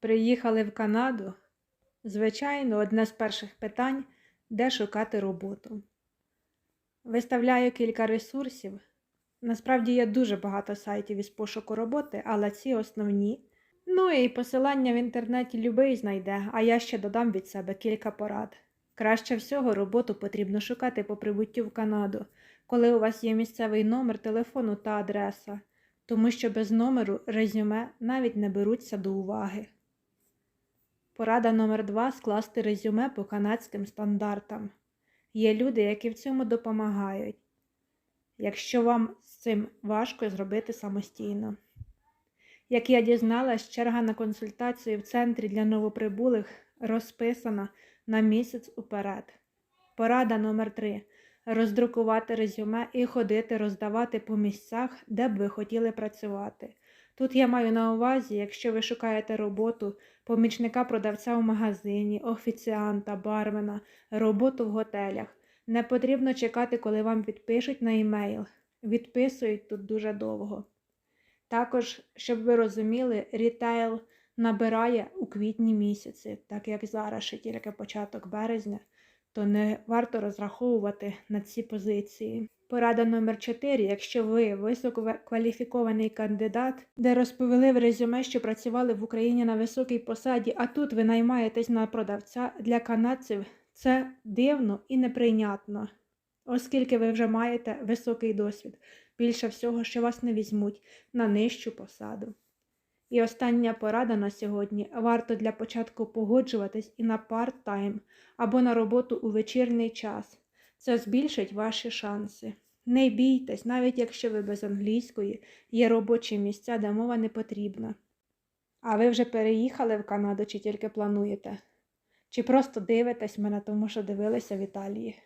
Приїхали в Канаду. Звичайно, одне з перших питань де шукати роботу. Виставляю кілька ресурсів. Насправді є дуже багато сайтів із пошуку роботи, але ці основні. Ну і посилання в інтернеті любий знайде, а я ще додам від себе кілька порад. Краще всього роботу потрібно шукати по прибуттю в Канаду, коли у вас є місцевий номер телефону та адреса, тому що без номеру резюме навіть не беруться до уваги. Порада номер два скласти резюме по канадським стандартам. Є люди, які в цьому допомагають, якщо вам з цим важко зробити самостійно. Як я дізналась, черга на консультацію в центрі для новоприбулих розписана на місяць уперед. Порада номер 3 роздрукувати резюме і ходити роздавати по місцях, де б ви хотіли працювати. Тут я маю на увазі, якщо ви шукаєте роботу, помічника продавця в магазині, офіціанта, бармена, роботу в готелях. Не потрібно чекати, коли вам відпишуть на емейл. Відписують тут дуже довго. Також, щоб ви розуміли, рітейл набирає у квітні місяці, так як зараз ще тільки початок березня, то не варто розраховувати на ці позиції. Порада номер 4 Якщо ви висококваліфікований кандидат, де розповіли в резюме, що працювали в Україні на високій посаді, а тут ви наймаєтесь на продавця для канадців, це дивно і неприйнятно, оскільки ви вже маєте високий досвід. Більше всього, що вас не візьмуть на нижчу посаду. І остання порада на сьогодні варто для початку погоджуватись і на парт-тайм або на роботу у вечірній час. Це збільшить ваші шанси. Не бійтесь, навіть якщо ви без англійської є робочі місця, де мова не потрібна. А ви вже переїхали в Канаду чи тільки плануєте? Чи просто дивитесь мене, тому що дивилися в Італії?